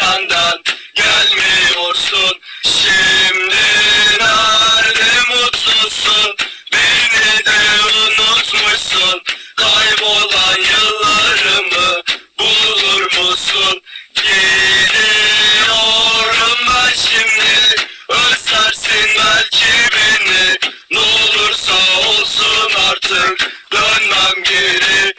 senden gelmiyorsun. Şimdi nerede mutlusun Beni de unutmuşsun. Kaybolan yıllarımı bulur musun? Gidiyorum ben şimdi. Özlersin belki beni. Ne olursa olsun artık Dönmem geri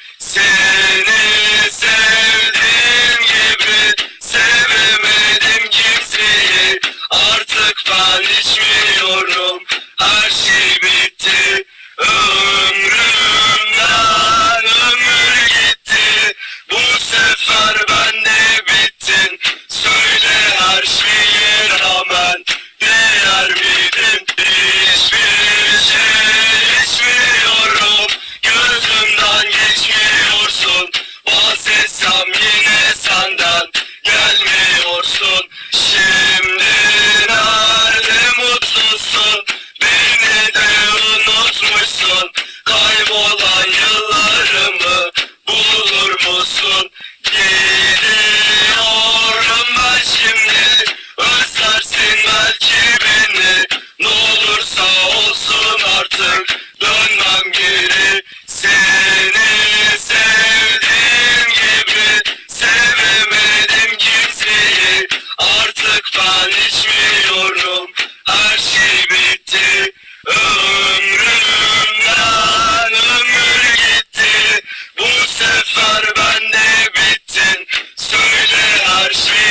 şey bitti Ömrümden ömür gitti. Bu sefer ben de bittin Söyle her şeye rağmen Değer miydin Hiçbir şey içmiyorum. Gözümden geçmiyorsun. Bahsetsem yine senden Gelmiyorsun musun? Gidiyorum ben şimdi. Özlersin belki beni. Ne olursa olsun artık Dönmem geri. Seni sevdiğim gibi Sevemedim kimseyi. Artık ben içmiyorum gitti Bu